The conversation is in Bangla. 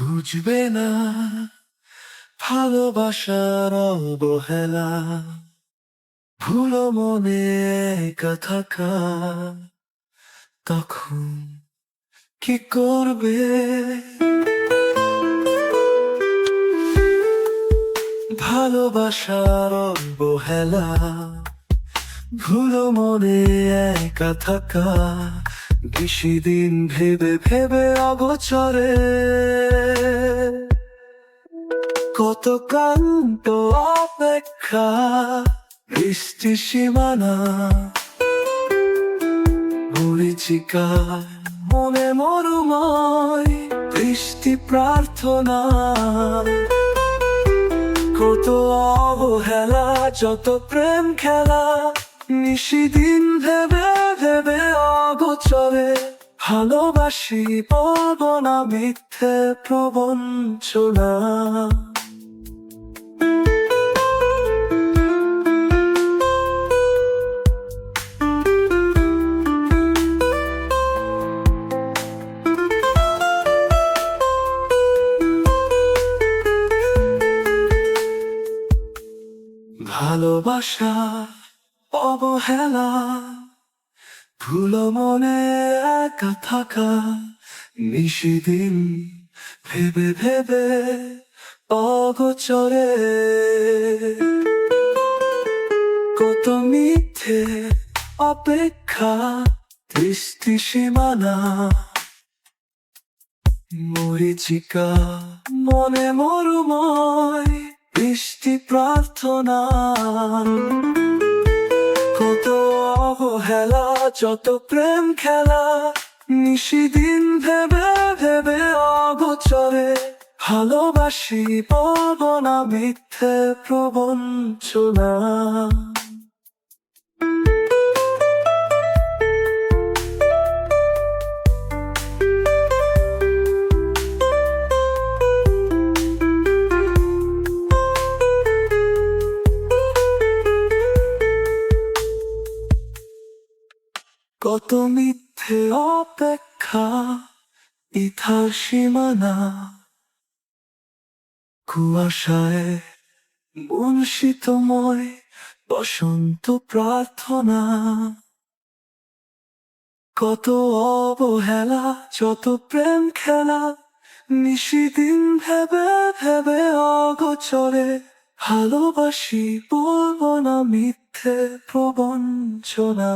বুঝবে না ভালোবাসার অবহেলা। ভুলো মনে একা থাকা, তখন কি করবে? ভালোবাসার অবহেলা, ভুলো মনে একা থাকা বেশি দিন ভেবে ভেবে অগোচরে। কত কান্ত অপেক্ষা বৃষ্টি সীমানা। মরিচিকা মনে মরুময় বৃষ্টি প্রার্থনা। কত অবহেলা, যত প্রেম খেলা, নিশিদিন ভেবে ভেবে অগোচরে ভালোবাসি বলব না মিথ্যে প্রবঞ্চনা। ভালোবাসা অবহেলা ভুলো মনে একা থাকা, নিশিদিন ভেবে ভেবে অগোচরে। কত মিথ্যে অপেক্ষা দৃষ্টি সীমানা, মরিচিকা মনে মরুময় বৃষ্টি প্রার্থনা। অবহেলা যত প্রেম খেলা নিশিদিন ভেবে ভেবে অগোচরে। ভালোবাসি পাবো না মিথ্যে প্রবঞ্চনা। কত মিথ্যে অপেক্ষা ইথার সীমানা। কুয়াশায় বংশিতময় বসন্ত প্রার্থনা। কত অবহেলা, যত প্রেম খেলা নিশিদিন ভেবে ভেবে অগোচরে। ভালোবাসি বলব না মিথ্যে প্রবঞ্চনা।